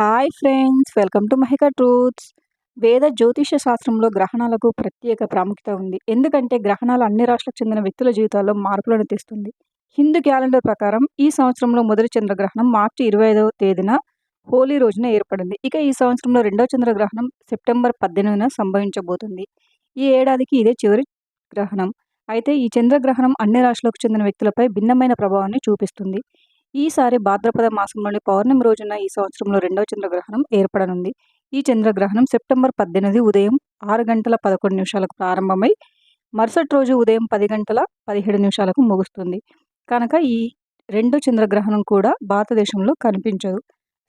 Hi friends welcome to Mahika truths వేద జ్యోతిష శాస్త్రంలో గ్రహణాలకు ప్రత్యేక ప్రాముఖ్యత ఉంది. ఎందుకంటే గ్రహణాలు అన్ని రాష్ట్రాలకు చెందిన వ్యక్తుల జీవితాల్లో మార్పులను తెస్తుంది. హిందూ క్యాలెండర్ ప్రకారం ఈ సంవత్సరంలో మొదటి చంద్రగ్రహణం మార్చి ఇరవై ఐదవ తేదీన హోలీ రోజున ఏర్పడింది. ఇక ఈ సంవత్సరంలో రెండవ చంద్రగ్రహణం సెప్టెంబర్ పద్దెనిమిదిన సంభవించబోతుంది. ఈ ఏడాదికి ఇదే చివరి గ్రహణం. అయితే ఈ చంద్రగ్రహణం అన్ని రాష్ట్రాలకు చెందిన వ్యక్తులపై భిన్నమైన ప్రభావాన్ని చూపిస్తుంది. ఈసారి భాద్రపద మాసంలోని పౌర్ణమి రోజున ఈ సంవత్సరంలో రెండవ చంద్రగ్రహణం ఏర్పడనుంది. ఈ చంద్రగ్రహణం సెప్టెంబర్ పద్దెనిమిది ఉదయం ఆరు గంటల పదకొండు నిమిషాలకు ప్రారంభమై మరుసటి రోజు ఉదయం పది గంటల పదిహేడు నిమిషాలకు ముగుస్తుంది. కనుక ఈ రెండో చంద్రగ్రహణం కూడా భారతదేశంలో కనిపించదు.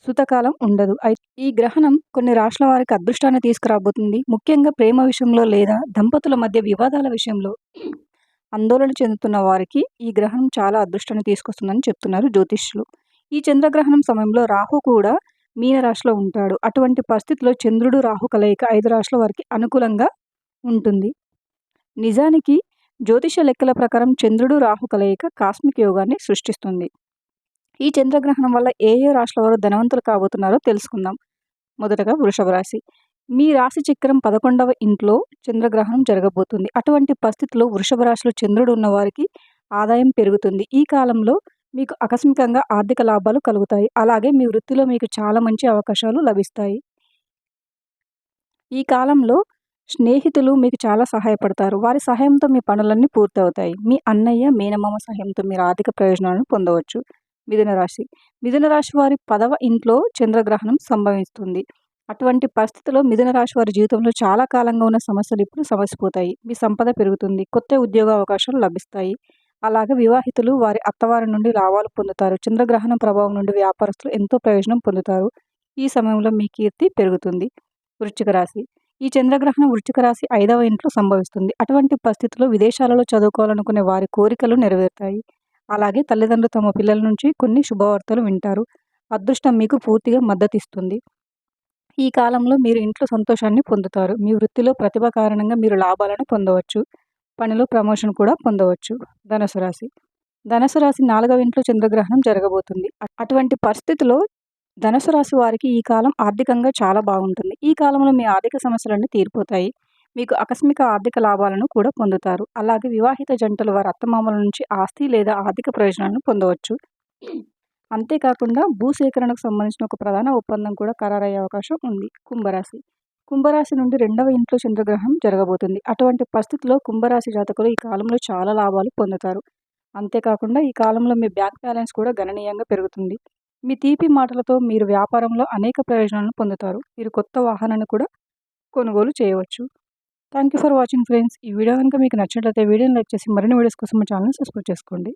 సుతకాలం ఉండదు. అయితే ఈ గ్రహణం కొన్ని రాష్ట్రాల వారికి అదృష్టాన్ని తీసుకురాబోతుంది. ముఖ్యంగా ప్రేమ విషయంలో లేదా దంపతుల మధ్య వివాదాల విషయంలో. ఆందోళన చెందుతున్న వారికి ఈ గ్రహణం చాలా అదృష్టాన్ని తీసుకొస్తుందని చెప్తున్నారు జ్యోతిష్యులు. ఈ చంద్రగ్రహణం సమయంలో రాహు కూడా మీనరాశిలో ఉంటాడు. అటువంటి పరిస్థితిలో చంద్రుడు రాహు కలయిక ఐదు రాశుల వారికి అనుకూలంగా ఉంటుంది. నిజానికి జ్యోతిష లెక్కల ప్రకారం చంద్రుడు రాహు కలయిక కాస్మిక్ యోగాన్ని సృష్టిస్తుంది. ఈ చంద్రగ్రహణం వల్ల ఏ ఏ రాశుల వారు ధనవంతులు కాబోతున్నారో తెలుసుకుందాం. మొదటగా వృషభ రాశి. మీ రాశి చక్రం పదకొండవ ఇంట్లో చంద్రగ్రహణం జరగబోతుంది. అటువంటి పరిస్థితుల్లో వృషభ రాశిలో చంద్రుడు ఉన్న వారికి ఆదాయం పెరుగుతుంది. ఈ కాలంలో మీకు ఆకస్మికంగా ఆర్థిక లాభాలు కలుగుతాయి. అలాగే మీ వృత్తిలో మీకు చాలా మంచి అవకాశాలు లభిస్తాయి. ఈ కాలంలో స్నేహితులు మీకు చాలా సహాయపడతారు. వారి సహాయంతో మీ పనులన్నీ పూర్తవుతాయి. మీ అన్నయ్య మేనమామ సహాయంతో మీరు ఆర్థిక ప్రయోజనాలను పొందవచ్చు. మిథున రాశి. మిథున రాశి వారి పదవ ఇంట్లో చంద్రగ్రహణం సంభవిస్తుంది. అటువంటి పరిస్థితుల్లో మిథున రాశి వారి జీవితంలో చాలా కాలంగా ఉన్న సమస్యలు ఇప్పుడు సమసిపోతాయి. మీ సంపద పెరుగుతుంది. కొత్త ఉద్యోగ అవకాశాలు లభిస్తాయి. అలాగే వివాహితులు వారి అత్తవారి నుండి లాభాలు పొందుతారు. చంద్రగ్రహణం ప్రభావం నుండి వ్యాపారస్తులు ఎంతో ప్రయోజనం పొందుతారు. ఈ సమయంలో మీ కీర్తి పెరుగుతుంది. వృశ్చిక రాశి. ఈ చంద్రగ్రహణం వృశ్చిక రాశి ఐదవ ఇంట్లో సంభవిస్తుంది. అటువంటి పరిస్థితుల్లో విదేశాలలో చదువుకోవాలనుకునే వారి కోరికలు నెరవేరుతాయి. అలాగే తల్లిదండ్రులు తమ పిల్లల నుంచి కొన్ని శుభవార్తలు వింటారు. అదృష్టం మీకు పూర్తిగా మద్దతిస్తుంది. ఈ కాలంలో మీరు ఇంట్లో సంతోషాన్ని పొందుతారు. మీ వృత్తిలో ప్రతిభ కారణంగా మీరు లాభాలను పొందవచ్చు. పనిలో ప్రమోషన్ కూడా పొందవచ్చు. ధనుసు రాశి. ధనుసు రాశి నాలుగవ ఇంట్లో చంద్రగ్రహణం జరగబోతుంది. అటువంటి పరిస్థితిలో ధనుసు రాశి వారికి ఈ కాలం ఆర్థికంగా చాలా బాగుంటుంది. ఈ కాలంలో మీ ఆర్థిక సమస్యలన్నీ తీరిపోతాయి. మీకు ఆకస్మిక ఆర్థిక లాభాలను కూడా పొందుతారు. అలాగే వివాహిత జంటలు వారి అత్తమామల నుంచి ఆస్తి లేదా ఆర్థిక ప్రయోజనాలను పొందవచ్చు. అంతేకాకుండా భూసేకరణకు సంబంధించిన ఒక ప్రధాన ఒప్పందం కూడా ఖరారయ్యే అవకాశం ఉంది. కుంభరాశి. కుంభరాశి నుండి రెండవ ఇంట్లో చంద్రగ్రహం జరగబోతుంది. అటువంటి పరిస్థితిలో కుంభరాశి జాతకులు ఈ కాలంలో చాలా లాభాలు పొందుతారు. అంతేకాకుండా ఈ కాలంలో మీ బ్యాంక్ బ్యాలెన్స్ కూడా గణనీయంగా పెరుగుతుంది. మీ తీపి మాటలతో మీరు వ్యాపారంలో అనేక ప్రయోజనాలను పొందుతారు. మీరు కొత్త వాహనాన్ని కూడా కొనుగోలు చేయవచ్చు. Thank you for watching friends. ఈ వీడియో కనుక మీకు నచ్చినట్లయితే వీడియోని లైక్ చేసి మరిన్ని వీడియోస్ కోసం మా ఛానల్ సబ్స్క్రైబ్ చేసుకోండి.